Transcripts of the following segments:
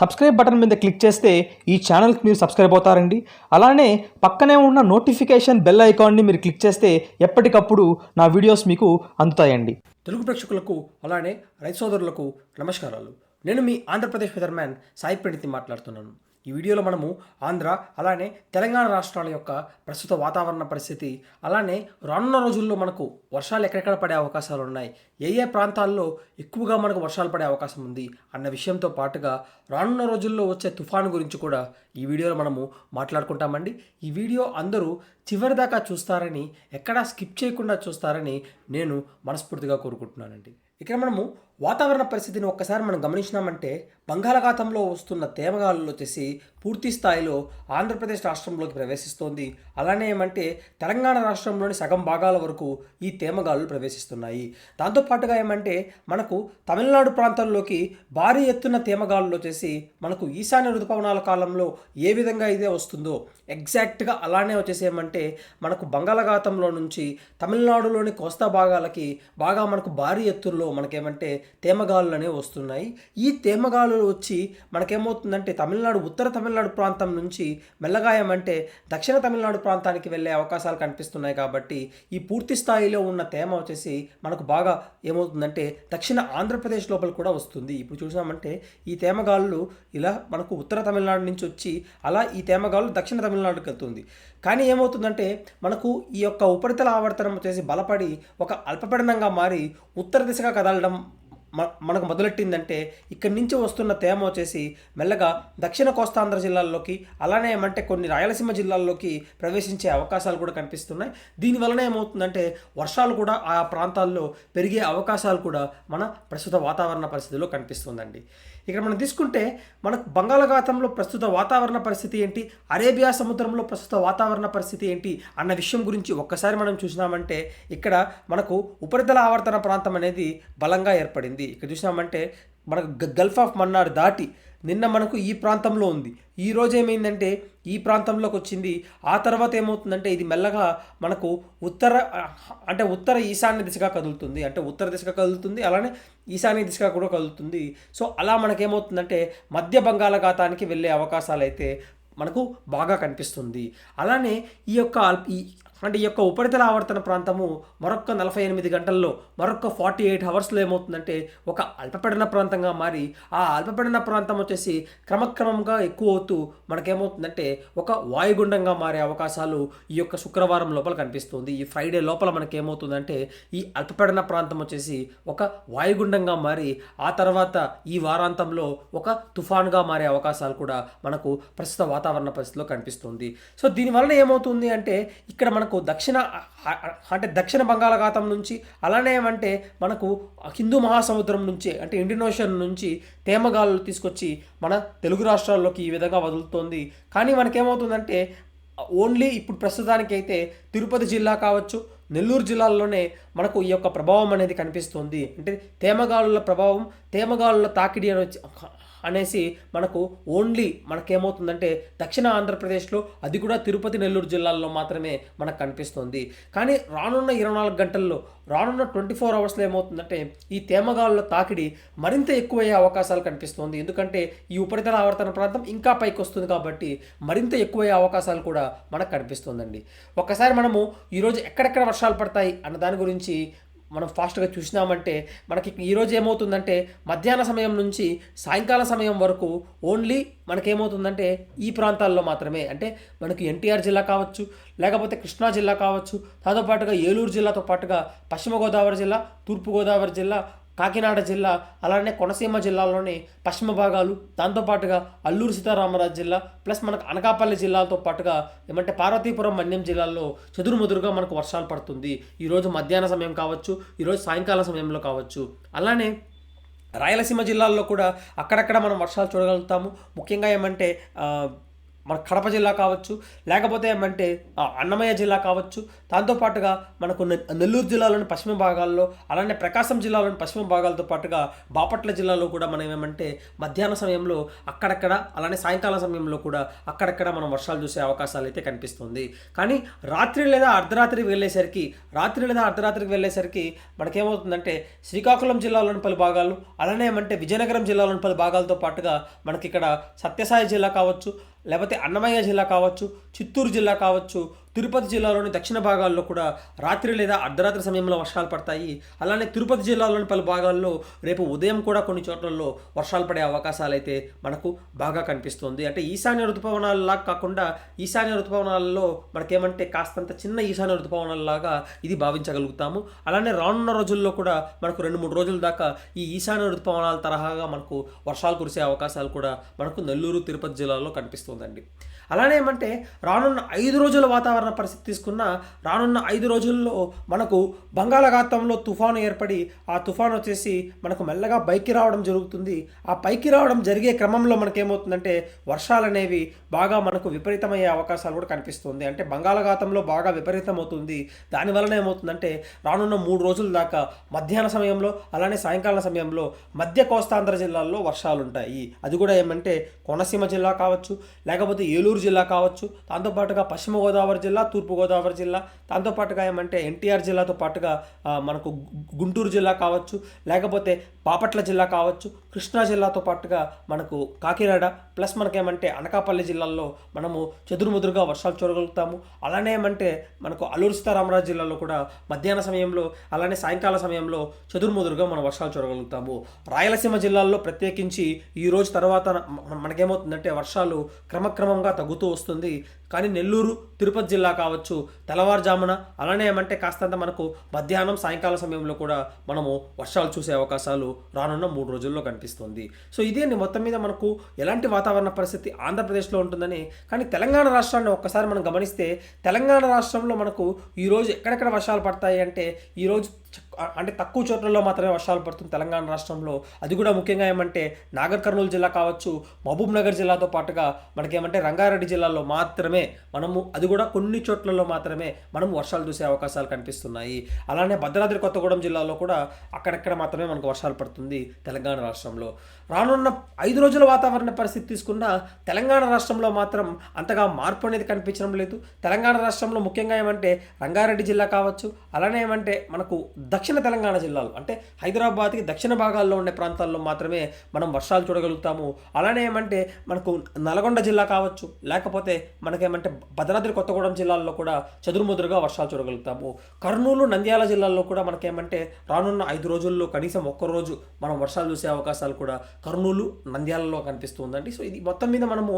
Subscribe button మీద click చేస్తే ఈ ఛానల్కి మీరు సబ్స్క్రైబ్ అవుతారండి. అలానే పక్కనే ఉన్న నోటిఫికేషన్ బెల్ ఐకాన్ని మీరు క్లిక్ చేస్తే ఎప్పటికప్పుడు నా వీడియోస్ మీకు అందుతాయండి. తెలుగు ప్రేక్షకులకు అలానే రైతు సోదరులకు నమస్కారాలు. నేను మీ ఆంధ్రప్రదేశ్ ఫెదర్మ్యాన్ సాయి ప్రణితి మాట్లాడుతున్నాను. ఈ వీడియోలో మనము ఆంధ్ర అలానే తెలంగాణ రాష్ట్రాల యొక్క ప్రస్తుత వాతావరణ పరిస్థితి అలానే రానున్న రోజుల్లో మనకు వర్షాలు ఎక్కడెక్కడ పడే అవకాశాలు ఉన్నాయి ఏ ఏ ప్రాంతాల్లో ఎక్కువగా మనకు వర్షాలు పడే అవకాశం ఉంది అన్న విషయంతో పాటుగా రానున్న రోజుల్లో వచ్చే తుఫాను గురించి కూడా ఈ వీడియోలో మనము మాట్లాడుకుంటామండి. ఈ వీడియో అందరూ చివరిదాకా చూస్తారని ఎక్కడా స్కిప్ చేయకుండా చూస్తారని నేను మనస్ఫూర్తిగా కోరుకుంటున్నానండి. ఇక్కడ మనము వాతావరణ పరిస్థితిని ఒక్కసారి మనం గమనించినామంటే బంగాళాఖాతంలో వస్తున్న తేమగాలు వచ్చేసి పూర్తి స్థాయిలో ఆంధ్రప్రదేశ్ రాష్ట్రంలోకి ప్రవేశిస్తోంది. అలానే ఏమంటే తెలంగాణ రాష్ట్రంలోని సగం భాగాల వరకు ఈ తేమగాలు ప్రవేశిస్తున్నాయి. దాంతోపాటుగా ఏమంటే మనకు తమిళనాడు ప్రాంతంలోకి భారీ ఎత్తున తేమగాలు వచ్చేసి మనకు ఈశాన్య ఋతుపవనాల కాలంలో ఏ విధంగా ఇదే వస్తుందో ఎగ్జాక్ట్గా అలానే వచ్చేసి ఏమంటే మనకు బంగాళాఖాతంలో నుంచి తమిళనాడులోని కోస్తా భాగాలకి బాగా మనకు భారీ ఎత్తుల్లో మనకేమంటే తేమగాలులు అనేవి వస్తున్నాయి. ఈ తేమగాలులు వచ్చి మనకేమవుతుందంటే తమిళనాడు ఉత్తర తమిళనాడు ప్రాంతం నుంచి మెల్లగా ఏమంటే దక్షిణ తమిళనాడు ప్రాంతానికి వెళ్ళే అవకాశాలు కనిపిస్తున్నాయి కాబట్టి ఈ పూర్తి స్థాయిలో ఉన్న తేమ వచ్చేసి మనకు బాగా ఏమవుతుందంటే దక్షిణ ఆంధ్రప్రదేశ్ లోపల కూడా వస్తుంది. ఇప్పుడు చూసామంటే ఈ తేమగాలులు ఇలా మనకు ఉత్తర తమిళనాడు నుంచి వచ్చి అలా ఈ తేమగాలు దక్షిణ తమిళనాడుకి వెళ్తుంది. కానీ ఏమవుతుందంటే మనకు ఈ యొక్క ఉపరితల ఆవర్తనం వచ్చేసి బలపడి ఒక అల్పపడనంగా మారి ఉత్తర దిశగా కదలడం మనకు మొదలెట్టిందంటే ఇక్కడి నుంచి వస్తున్న తేమ వచ్చేసి మెల్లగా దక్షిణ కోస్తాంధ్ర జిల్లాల్లోకి అలానే ఏమంటే కొన్ని రాయలసీమ జిల్లాల్లోకి ప్రవేశించే అవకాశాలు కూడా కనిపిస్తున్నాయి. దీనివలన ఏమవుతుందంటే వర్షాలు కూడా ఆ ప్రాంతాల్లో పెరిగే అవకాశాలు కూడా మన ప్రస్తుత వాతావరణ పరిస్థితిలో కనిపిస్తుందండి. ఇక్కడ మనం తీసుకుంటే మనకు బంగాళాఖాతంలో ప్రస్తుత వాతావరణ పరిస్థితి ఏంటి? అరేబియా సముద్రంలో ప్రస్తుత వాతావరణ పరిస్థితి ఏంటి? అన్న విషయం గురించి ఒక్కసారి మనం చూసినామంటే ఇక్కడ మనకు ఉపరితల ఆవర్తన ప్రాంతం అనేది బలంగా ఏర్పడింది. ఇక్కడ చూసినామంటే మనకు గ- గల్ఫ్ ఆఫ్ మన్నార్ దాటి నిన్న మనకు ఈ ప్రాంతంలో ఉంది. ఈ రోజు ఏమైందంటే ఈ ప్రాంతంలోకి వచ్చింది. ఆ తర్వాత ఏమవుతుందంటే ఇది మెల్లగా మనకు ఉత్తర అంటే ఉత్తర ఈశాన్య దిశగా కదులుతుంది. అంటే ఉత్తర దిశగా కదులుతుంది అలానే ఈశాన్య దిశగా కూడా కదులుతుంది. సో అలా మనకేమవుతుందంటే మధ్య బంగాళాఖాతానికి వెళ్ళే అవకాశాలు అయితే మనకు బాగా కనిపిస్తుంది. అలానే ఈ యొక్క ఈ అంటే ఈ యొక్క ఉపరితల ఆవర్తన ప్రాంతము మరొక నలభై ఎనిమిది గంటల్లో మరొక ఫార్టీ ఎయిట్ అవర్స్లో ఏమవుతుందంటే ఒక అల్పపీడన ప్రాంతంగా మారి ఆ అల్పపీడన ప్రాంతం వచ్చేసి క్రమక్రమంగా ఎక్కువ అవుతూ మనకేమవుతుందంటే ఒక వాయుగుండంగా మారే అవకాశాలు ఈ యొక్క శుక్రవారం లోపల కనిపిస్తుంది. ఈ ఫ్రైడే లోపల మనకేమవుతుందంటే ఈ అల్పపీడన ప్రాంతం వచ్చేసి ఒక వాయుగుండంగా మారి ఆ తర్వాత ఈ వారాంతంలో ఒక తుఫాన్గా మారే అవకాశాలు కూడా మనకు ప్రస్తుత వాతావరణ పరిస్థితిలో కనిపిస్తుంది. సో దీనివలన ఏమవుతుంది అంటే ఇక్కడ మనకు దక్షిణ అంటే దక్షిణ బంగాళాఖాతం నుంచి అలానే ఏమంటే మనకు హిందూ మహాసముద్రం నుంచి అంటే ఇండియన్ ఓషన్ నుంచి తేమగాలు తీసుకొచ్చి మన తెలుగు రాష్ట్రాల్లోకి ఈ విధంగా వదులుతోంది. కానీ మనకేమవుతుందంటే ఓన్లీ ఇప్పుడు ప్రస్తుతానికి అయితే తిరుపతి జిల్లా కావచ్చు నెల్లూరు జిల్లాల్లోనే మనకు ఈ యొక్క ప్రభావం అనేది కనిపిస్తుంది. అంటే తేమగాలుల ప్రభావం తేమగాలుల తాకిడి అని అనేసి మనకు ఓన్లీ మనకేమవుతుందంటే దక్షిణ ఆంధ్రప్రదేశ్లో అది కూడా తిరుపతి నెల్లూరు జిల్లాల్లో మాత్రమే మనకు కనిపిస్తుంది. కానీ రానున్న ఇరవై నాలుగు గంటల్లో రానున్న ట్వంటీ ఫోర్ అవర్స్లో ఏమవుతుందంటే ఈ తేమగాలుల తాకిడి మరింత ఎక్కువయ్యే అవకాశాలు కనిపిస్తుంది. ఎందుకంటే ఈ ఉపరితల ఆవర్తన ప్రాంతం ఇంకా పైకి వస్తుంది కాబట్టి మరింత ఎక్కువయ్యే అవకాశాలు కూడా మనకు కనిపిస్తుందండి. ఒకసారి మనము ఈరోజు ఎక్కడెక్కడ వర్షాలు పడతాయి అన్న దాని గురించి మనం ఫాస్ట్గా చూసినామంటే మనకి ఈరోజు ఏమవుతుందంటే మధ్యాహ్న సమయం నుంచి సాయంకాల సమయం వరకు ఓన్లీ మనకేమవుతుందంటే ఈ ప్రాంతాల్లో మాత్రమే. అంటే మనకి ఎన్టీఆర్ జిల్లా కావచ్చు లేకపోతే కృష్ణా జిల్లా కావచ్చు దాంతోపాటుగా ఏలూరు జిల్లాతో పాటుగా పశ్చిమ గోదావరి జిల్లా తూర్పు గోదావరి జిల్లా కాకినాడ జిల్లా అలానే కొనసీమ జిల్లాలోని పశ్చిమ భాగాలు దాంతోపాటుగా అల్లూరు సీతారామరాజు జిల్లా ప్లస్ మనకు అనకాపల్లి జిల్లాతో పాటుగా ఏమంటే పార్వతీపురం మన్యం జిల్లాల్లో చెదురుమదురుగా మనకు వర్షాలు పడుతుంది. ఈరోజు మధ్యాహ్న సమయం కావచ్చు ఈరోజు సాయంకాల సమయంలో కావచ్చు. అలానే రాయలసీమ జిల్లాల్లో కూడా అక్కడక్కడ మనం వర్షాలు చూడగలుగుతాము. ముఖ్యంగా ఏమంటే మన కడప జిల్లా కావచ్చు లేకపోతే ఏమంటే ఆ, అన్నమయ్య జిల్లా కావచ్చు. దాంతోపాటుగా మనకు నె- నెల్లూరు జిల్లాలోని పశ్చిమ భాగాల్లో అలానే ప్రకాశం జిల్లాలోని పశ్చిమ భాగాలతో పాటుగా బాపట్ల జిల్లాలో కూడా మనం ఏమంటే మధ్యాహ్న సమయంలో అక్కడక్కడ అలానే సాయంకాల సమయంలో కూడా అక్కడక్కడ మనం వర్షాలు చూసే అవకాశాలు అయితే కనిపిస్తుంది. కానీ రాత్రి లేదా అర్ధరాత్రి వెళ్ళేసరికి రాత్రి లేదా అర్ధరాత్రికి వెళ్ళేసరికి మనకేమవుతుందంటే శ్రీకాకుళం జిల్లాలోని పలు భాగాలు అలానే ఏమంటే విజయనగరం జిల్లాలోని పలు భాగాలతో పాటుగా మనకి ఇక్కడ సత్యసాయి జిల్లా కావచ్చు లేకపోతే అన్నమయ్య జిల్లా కావచ్చు చిత్తూరు జిల్లా కావచ్చు తిరుపతి జిల్లాలోని దక్షిణ భాగాల్లో కూడా రాత్రి లేదా అర్ధరాత్రి సమయంలో వర్షాలు పడతాయి. అలానే తిరుపతి జిల్లాలోని పలు భాగాల్లో రేపు ఉదయం కూడా కొన్ని చోట్లలో వర్షాలు పడే అవకాశాలు అయితే మనకు బాగా కనిపిస్తుంది. అంటే ఈశాన్య ఋతుపవనాలలాగా కాకుండా ఈశాన్య ఋతుపవనాలలో మనకేమంటే కాస్తంత చిన్న ఈశాన్య ఋతుపవనాలలాగా ఇది భావించగలుగుతాము. అలానే రానున్న రోజుల్లో కూడా మనకు రెండు మూడు రోజుల దాకా ఈ ఈశాన్య ఋతుపవనాల తరహాగా మనకు వర్షాలు కురిసే అవకాశాలు కూడా మనకు నెల్లూరు తిరుపతి జిల్లాలో కనిపిస్తుందండి. అలానే ఏమంటే రానున్న ఐదు రోజుల వాతావరణ పరిస్థితి తీసుకున్న రానున్న ఐదు రోజుల్లో మనకు బంగాళాఖాతంలో తుఫాను ఏర్పడి ఆ తుఫాను వచ్చేసి మనకు మెల్లగా పైకి రావడం జరుగుతుంది. ఆ పైకి రావడం జరిగే క్రమంలో మనకేమవుతుందంటే వర్షాలు అనేవి బాగా మనకు విపరీతమయ్యే అవకాశాలు కూడా కనిపిస్తుంది. అంటే బంగాళాఖాతంలో బాగా విపరీతం అవుతుంది దానివలన ఏమవుతుందంటే రానున్న మూడు రోజుల దాకా మధ్యాహ్న సమయంలో అలానే సాయంకాలం సమయంలో మధ్య కోస్తాంధ్ర జిల్లాల్లో వర్షాలు ఉంటాయి అది కూడా ఏమంటే కోనసీమ జిల్లా కావచ్చు లేకపోతే ఏలూరు జిల్లా కావచ్చు. దాంతోపాటుగా పశ్చిమ గోదావరి జిల్లా తూర్పు గోదావరి జిల్లా. దాంతోపాటుగా ఏమంటే ఎన్టీఆర్ జిల్లాతో పాటుగా మనకు గు- గుంటూరు జిల్లా కావచ్చు. లేకపోతే బాపట్ల జిల్లా కావచ్చు. కృష్ణా జిల్లాతో పాటుగా మనకు కాకినాడ. ప్లస్ మనకేమంటే అనకాపల్లి జిల్లాల్లో మనము చెదురుముదురుగా వర్షాలు చూడగలుగుతాము. అలానే ఏమంటే మనకు అల్లూరు సీతారామరాజు జిల్లాలో కూడా మధ్యాహ్న సమయంలో అలానే సాయంకాల సమయంలో చెదురుముదురుగా మనం వర్షాలు చూడగలుగుతాము. రాయలసీమ జిల్లాల్లో ప్రత్యేకించి ఈ రోజు తర్వాత మనకేమవుతుందంటే వర్షాలు క్రమక్రమంగా తగ్గుతూ వస్తుంది. కానీ నెల్లూరు తిరుపతి జిల్లా కావచ్చు తెల్లవారుజామున అలానే ఏమంటే కాస్తంత మనకు మధ్యాహ్నం సాయంకాల సమయంలో కూడా మనము వర్షాలు చూసే అవకాశాలు రానున్న మూడు రోజుల్లో కనిపిస్తుంది. సో ఇదే మొత్తం మీద మనకు ఎలాంటి వాతావరణ పరిస్థితి ఆంధ్రప్రదేశ్లో ఉంటుందని. కానీ తెలంగాణ రాష్ట్రాన్ని ఒక్కసారి మనం గమనిస్తే తెలంగాణ రాష్ట్రంలో మనకు ఈరోజు ఎక్కడెక్కడ వర్షాలు పడతాయి అంటే ఈరోజు అంటే తక్కువ చోట్లలో మాత్రమే వర్షాలు పడుతుంది తెలంగాణ రాష్ట్రంలో. అది కూడా ముఖ్యంగా ఏమంటే నాగర్ కర్నూలు జిల్లా కావచ్చు మహబూబ్ నగర్ జిల్లాతో పాటుగా మనకేమంటే రంగారెడ్డి జిల్లాలో మాత్రమే మనము అది కూడా కొన్ని చోట్లలో మాత్రమే మనం వర్షాలు చూసే అవకాశాలు కనిపిస్తున్నాయి. అలానే భద్రాద్రి కొత్తగూడెం జిల్లాలో కూడా అక్కడక్కడ మాత్రమే మనకు వర్షాలు పడుతుంది తెలంగాణ రాష్ట్రంలో. రానున్న ఐదు రోజుల వాతావరణ పరిస్థితి తీసుకున్న తెలంగాణ రాష్ట్రంలో మాత్రం అంతగా మార్పు అనేది కనిపించడం లేదు. తెలంగాణ రాష్ట్రంలో ముఖ్యంగా ఏమంటే రంగారెడ్డి జిల్లా కావచ్చు అలానే ఏమంటే మనకు దక్షిణ తెలంగాణ జిల్లాలు అంటే హైదరాబాద్కి దక్షిణ భాగాల్లో ఉండే ప్రాంతాల్లో మాత్రమే మనం వర్షాలు చూడగలుగుతాము. అలానే ఏమంటే మనకు నల్గొండ జిల్లా కావచ్చు లేకపోతే మనకి మనకేమంటే భద్రాద్రి కొత్తగూడెం జిల్లాల్లో కూడా చదురుముదురుగా వర్షాలు చూడగలుగుతాము. కర్నూలు నంద్యాల జిల్లాల్లో కూడా మనకేమంటే రానున్న ఐదు రోజుల్లో కనీసం ఒక్క రోజు మనం వర్షాలు చూసే అవకాశాలు కూడా కర్నూలు నంద్యాలలో కనిపిస్తుందండి. సో ఇది మొత్తం మీద మనము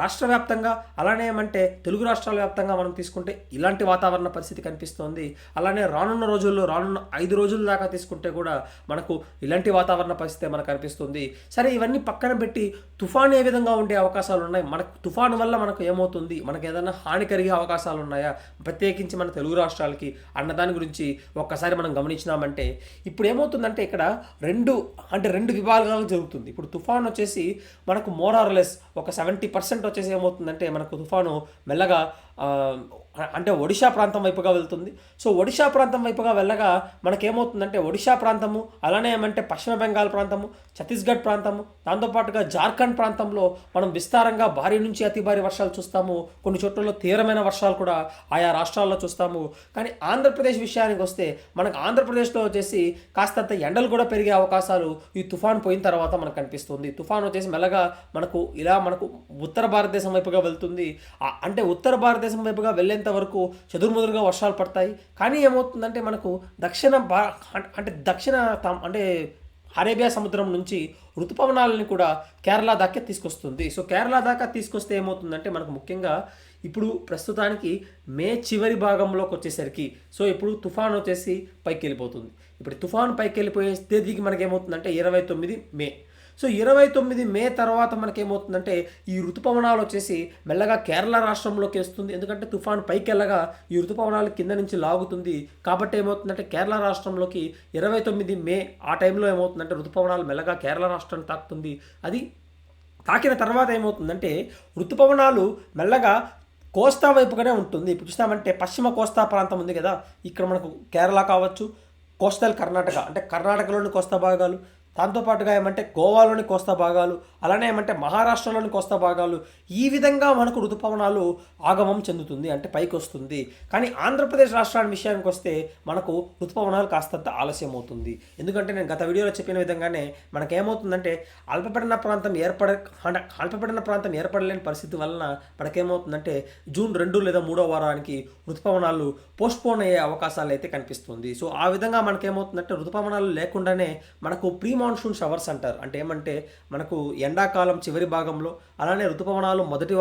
రాష్ట్ర వ్యాప్తంగా అలానే ఏమంటే తెలుగు రాష్ట్రాల వ్యాప్తంగా మనం తీసుకుంటే ఇలాంటి వాతావరణ పరిస్థితి కనిపిస్తోంది. అలానే రానున్న రోజుల్లో రానున్న ఐదు రోజుల దాకా తీసుకుంటే కూడా మనకు ఇలాంటి వాతావరణ పరిస్థితి మనకు కనిపిస్తుంది. సరే ఇవన్నీ పక్కన పెట్టి తుఫాన్ ఏ విధంగా ఉండే అవకాశాలు ఉన్నాయి? మనకు తుఫాను వల్ల మనకు ఏమవుతుంది? మనకు ఏదైనా హాని కలిగే అవకాశాలు ఉన్నాయా ప్రత్యేకించి మన తెలుగు రాష్ట్రాలకి అన్న దాని గురించి ఒక్కసారి మనం గమనించినామంటే ఇప్పుడు ఏమవుతుందంటే ఇక్కడ రెండు అంటే రెండు విభాగాలు జరుగుతుంది. ఇప్పుడు తుఫాన్ వచ్చేసి మనకు మోరార్లెస్ ఒక సెవెంటీ పర్సెంట్ వచ్చేసి ఏమవుతుందంటే మనకు తుఫాను మెల్లగా అంటే ఒడిషా ప్రాంతం వైపుగా వెళ్తుంది. సో ఒడిషా ప్రాంతం వైపుగా వెళ్ళగా మనకేమవుతుందంటే ఒడిషా ప్రాంతము అలానే ఏమంటే పశ్చిమ బెంగాల్ ప్రాంతము ఛత్తీస్గఢ్ ప్రాంతము దాంతోపాటుగా జార్ఖండ్ ప్రాంతంలో మనం విస్తారంగా భారీ నుంచి అతి భారీ వర్షాలు చూస్తాము. కొన్ని చోట్లలో తీవ్రమైన వర్షాలు కూడా ఆయా రాష్ట్రాల్లో చూస్తాము. కానీ ఆంధ్రప్రదేశ్ విషయానికి వస్తే మనకు ఆంధ్రప్రదేశ్లో వచ్చేసి కాస్తంత ఎండలు కూడా పెరిగే అవకాశాలు ఈ తుఫాన్ పోయిన తర్వాత మనకు కనిపిస్తుంది. తుఫాన్ వచ్చేసి మెల్లగా మనకు ఇలా మనకు ఉత్తర భారతదేశం వైపుగా వెళ్తుంది. అంటే ఉత్తర భారతదేశం వైపుగా వెళ్ళేంత వరకు చెదురుముదురుగా వర్షాలు పడతాయి. కానీ ఏమవుతుందంటే మనకు దక్షిణ భా అంటే దక్షిణ అంటే అరేబియా సముద్రం నుంచి ఋతుపవనాలని కూడా కేరళ దాకా తీసుకొస్తుంది. సో కేరళ దాకా తీసుకొస్తే ఏమవుతుందంటే మనకు ముఖ్యంగా ఇప్పుడు ప్రస్తుతానికి మే చివరి భాగంలోకి వచ్చేసరికి సో ఇప్పుడు తుఫాన్ వచ్చేసి పైకి వెళ్ళిపోతుంది ఇప్పుడు తుఫాన్ పైకి వెళ్ళిపోయే తేదీకి మనకి ఏమవుతుందంటే ఇరవై తొమ్మిది మే. సో ఇరవై తొమ్మిది మే తర్వాత మనకేమవుతుందంటే ఈ ఋతుపవనాలు వచ్చేసి మెల్లగా కేరళ రాష్ట్రంలోకి వస్తుంది. ఎందుకంటే తుఫాన్ పైకి వెళ్ళగా ఈ ఋతుపవనాలు కింద నుంచి లాగుతుంది. కాబట్టి ఏమవుతుందంటే కేరళ రాష్ట్రంలోకి ఇరవై తొమ్మిది మే ఆ టైంలో ఏమవుతుందంటే ఋతుపవనాలు మెల్లగా కేరళ రాష్ట్రాన్ని తాకుతుంది. అది తాకిన తర్వాత ఏమవుతుందంటే ఋతుపవనాలు మెల్లగా కోస్తా వైపుగానే ఉంటుంది. ఇప్పుడు చూస్తామంటే పశ్చిమ కోస్తా ప్రాంతం ఉంది కదా. ఇక్కడ మనకు కేరళ కావచ్చు కోస్టల్ కర్ణాటక. అంటే కర్ణాటకలోని కోస్తా భాగాలు దాంతోపాటుగా ఏమంటే గోవాలోని కోస్తా భాగాలు అలానే ఏమంటే మహారాష్ట్రలోని కోస్తా భాగాలు ఈ విధంగా మనకు ఋతుపవనాలు ఆగమం చెందుతుంది అంటే పైకి వస్తుంది. కానీ ఆంధ్రప్రదేశ్ రాష్ట్రాన్ని విషయానికి వస్తే మనకు ఋతుపవనాలు కాస్తంత ఆలస్యం అవుతుంది ఎందుకంటే నేను గత వీడియోలో చెప్పిన విధంగానే మనకేమవుతుందంటే అల్పపడిన ప్రాంతం ఏర్పడ అంటే ప్రాంతం ఏర్పడలేని పరిస్థితి వలన మనకేమవుతుందంటే జూన్ రెండు లేదా మూడో వారానికి ఋతుపవనాలు పోస్ట్పోన్ అయ్యే అవకాశాలు అయితే కనిపిస్తుంది. సో ఆ విధంగా మనకేమవుతుందంటే ఋతుపవనాలు లేకుండానే మనకు ప్రీ మాన్సూన్ షవర్స్ అంటారు. అంటే ఏమంటే మనకు ఎండాకాలం చివరి భాగంలో అలానే ఋతుపవనాలు మొదటి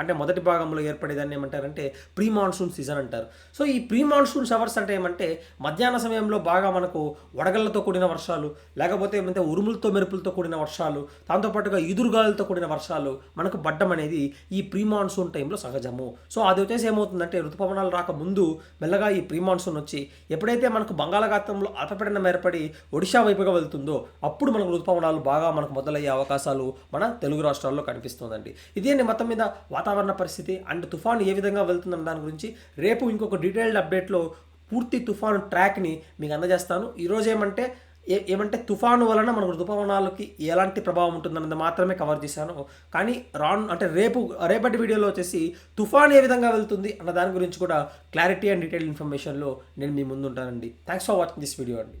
అంటే మొదటి భాగంలో ఏర్పడేదాన్ని ఏమంటారంటే ప్రీ మాన్సూన్ సీజన్ అంటారు. సో ఈ ప్రీ మాన్సూన్ షవర్స్ అంటే ఏమంటే మధ్యాహ్న సమయంలో బాగా మనకు వడగళ్ళతో కూడిన వర్షాలు లేకపోతే ఏమంటే ఉరుములతో మెరుపులతో కూడిన వర్షాలు దాంతోపాటుగా ఈదురుగాలులతో కూడిన వర్షాలు మనకు పడ్డం అనేది ఈ ప్రీ మాన్సూన్ టైంలో సహజము. సో అది వచ్చేసి ఏమవుతుందంటే ఋతుపవనాలు రాక ముందు మెల్లగా ఈ ప్రీ మాన్సూన్ వచ్చి ఎప్పుడైతే మనకు బంగాళాఖాతంలో అల్పపీడనం ఏర్పడి ఒడిశా వైపుగా వెళ్తుందో అప్పుడు మనకు ఋతుపవనాలు బాగా మనకు మొదలయ్యే అవకాశాలు మన తెలుగు రాష్ట్రాల్లో కనిపిస్తుందండి. ఇదే మొత్తం మీద వాతావరణ పరిస్థితి అండ్ తుఫాన్ ఏ విధంగా వెళ్తుందన్న దాని గురించి రేపు ఇంకొక డీటెయిల్డ్ అప్డేట్లో పూర్తి తుఫాను ట్రాక్ని మీకు అందజేస్తాను. ఈరోజు ఏమంటే ఏ ఏమంటే తుఫాను వలన మనకు ఋతుపవనాలకి ఎలాంటి ప్రభావం ఉంటుందన్నది మాత్రమే కవర్ చేశాను. కానీ రాన్ అంటే రేపు రేపటి వీడియోలో వచ్చేసి తుఫాన్ ఏ విధంగా వెళ్తుంది అన్న దాని గురించి కూడా క్లారిటీ అండ్ డీటెయిల్ ఇన్ఫర్మేషన్లో నేను మీ ముందు ఉంటానండి thanks for watching this video అండి.